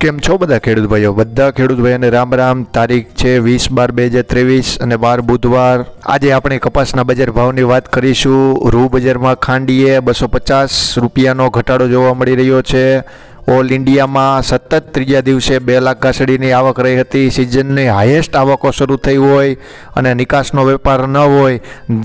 કેમ છો બધા ખેડૂત ભાઈઓ? બધા ખેડૂત ભાઈઓને રામ રામ. તારીખ છે વીસ બાર બે હજાર ત્રેવીસ અને બાર બુધવાર. આજે આપણે કપાસના બજાર ભાવની વાત કરીશું. રૂ બજારમાં ખાંડીએ બસો પચાસ રૂપિયાનો ઘટાડો જોવા મળી રહ્યો છે. ઓલ ઇન્ડિયામાં સતત ત્રીજા દિવસે બે લાખ ઘાસડીની આવક રહી હતી. સિઝનની હાઈએસ્ટ આવકો શરૂ થઈ હોય અને નિકાસનો વેપાર ન હોય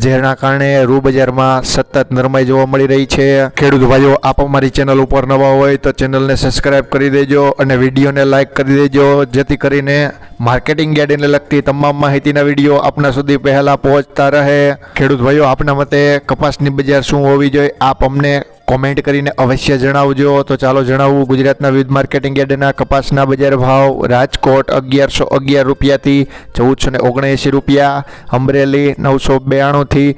જેના કારણે રૂ બજારમાં સતત નરમાઈ જોવા મળી રહી છે. ખેડૂત ભાઈઓ, આપ અમારી ચેનલ ઉપર નવા હોય તો ચેનલને સબસ્ક્રાઇબ કરી દેજો અને વિડીયોને લાઇક કરી દેજો, જેથી કરીને માર્કેટિંગ યાર્ડને લગતી તમામ માહિતીના વીડિયો આપના સુધી પહેલાં પહોંચતા રહે. ખેડૂત ભાઈઓ, આપના મતે કપાસની બજાર શું હોવી જોઈએ? આપ અમને કોમેન્ટ કરીને અવશ્ય જણાવજો. તો ચાલો જણાવવું ગુજરાતના વિવિધ માર્કેટિંગ યાર્ડના કપાસના બજાર ભાવ. રાજકોટ અગિયારસો અગિયાર રૂપિયાથી ચૌદસો ને ઓગણએંસી રૂપિયા. અમરેલી નવસો બ્યાણુંથી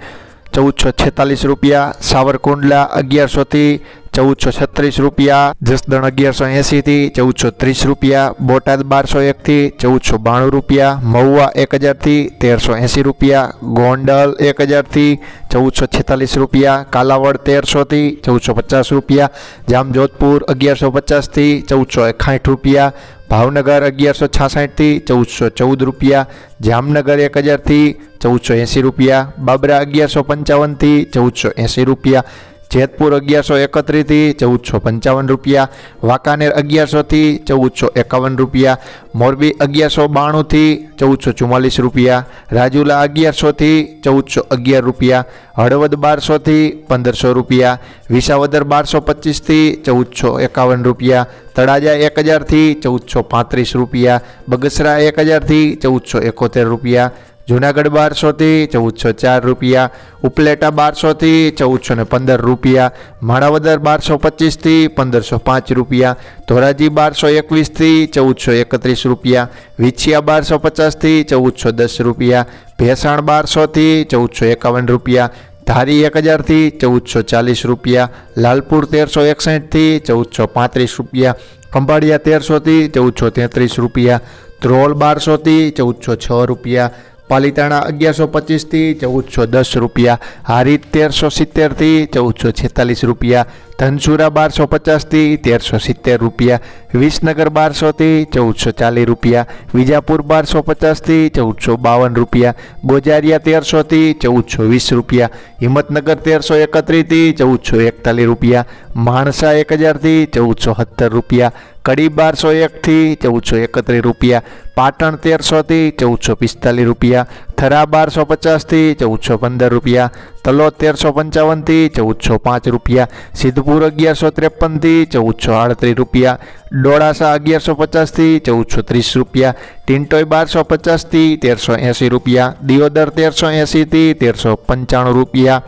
ચૌદસો છેતાલીસ રૂપિયા. સાવરકુંડલા અગિયારસોથી ચૌદસો છત્રીસ રૂપિયા, જસદણ અગિયારસો એંસીથી ચૌદસો ત્રીસ રૂપિયા, બોટાદ બારસો એકથી ચૌદસો બાણું રૂપિયા, મહુવા એક હજારથી તેરસો એંસી રૂપિયા, ગોંડલ એક હજારથી ચૌદસો છેતાલીસ રૂપિયા, કાલાવડ તેરસોથી ચૌદસો પચાસ રૂપિયા, જામજોધપુર અગિયારસો પચાસથી ચૌદસો એકાઠ રૂપિયા, ભાવનગર અગિયારસો છાસઠથી ચૌદસો ચૌદ રૂપિયા, જામનગર એક હજારથી ચૌદસો એંસી રૂપિયા, બાબરા અગિયારસો પંચાવનથી ચૌદસો એંસી રૂપિયા જેતપુર અગિયારસો એકત્રીસથી ચૌદસો પંચાવન રૂપિયા, વાંકાનેર અગિયારસોથી ચૌદસો એકાવન રૂપિયા, મોરબી અગિયારસો બાણુંથી ચૌદસો ચુમ્માલીસ રૂપિયા, રાજુલા અગિયારસોથી ચૌદસો અગિયાર રૂપિયા, હળવદ બારસોથી પંદરસો રૂપિયા, વિસાવદર બારસો પચીસથી ચૌદસો એકાવન રૂપિયા, તળાજા એક હજારથી ચૌદસો પાંત્રીસ રૂપિયા, બગસરા એક હજારથી ચૌદસો એકોતેર રૂપિયા જુનાગઢ બારસોથી ચૌદસો ચાર રૂપિયા, ઉપલેટા બારસોથી ચૌદસો ને પંદર રૂપિયા, માણાવદર બારસો પચીસથી પંદરસો પાંચ રૂપિયા, ધોરાજી બારસો એકવીસથી ચૌદસો એકત્રીસ રૂપિયા, વિછિયા બારસો પચાસથી ચૌદસો દસ રૂપિયા, ભેસાણ બારસોથી ચૌદસો એકાવન રૂપિયા, ધારી એક હજારથી ચૌદસો ચાલીસ રૂપિયા, લાલપુર તેરસો એકસઠથી ચૌદસો પાંત્રીસ રૂપિયા, ખંભાળિયા તેરસોથી ચૌદસો તેત્રીસ રૂપિયા, ધ્રોલ બારસોથી ચૌદસો છ રૂપિયા પાલીતાણા અગિયારસો પચીસથી ચૌદસો દસ રૂપિયા હારી તેરસો સિત્તેરથી ચૌદસો છેતાલીસ રૂપિયા, ધનસુરા બારસો પચાસથી તેરસો સિત્તેર રૂપિયા, વિસનગર બારસોથી ચૌદસો ચાલીસ રૂપિયા, વિજાપુર બારસો પચાસથી ચૌદસો બાવન રૂપિયા ગોજારિયા તેરસોથી ચૌદસો વીસ રૂપિયા, હિંમતનગર તેરસો એકત્રીસથી ચૌદસો એકતાલીસ રૂપિયા, માણસા એક હજારથી ચૌદસો સત્તર રૂપિયા કડી બારસો એકથી ચૌદસો એકત્રીસ રૂપિયા, પાટણ તેરસોથી ચૌદસો પિસ્તાલીસ રૂપિયા, થરા બારસો પચાસથી ચૌદસો પંદર રૂપિયા તલોદ તેરસો પંચાવનથી ચૌદસો પાંચ રૂપિયા, સિદ્ધપુર અગિયારસો ત્રેપનથી ચૌદસો આડત્રીસ રૂપિયા, ડોળાસા અગિયારસો પચાસથી ચૌદસો ત્રીસ રૂપિયા ટિન્ટોય બારસો પચાસથી તેરસો એંસી રૂપિયા, દિયોદર તેરસો એંસીથી તેરસો પંચાણું રૂપિયા.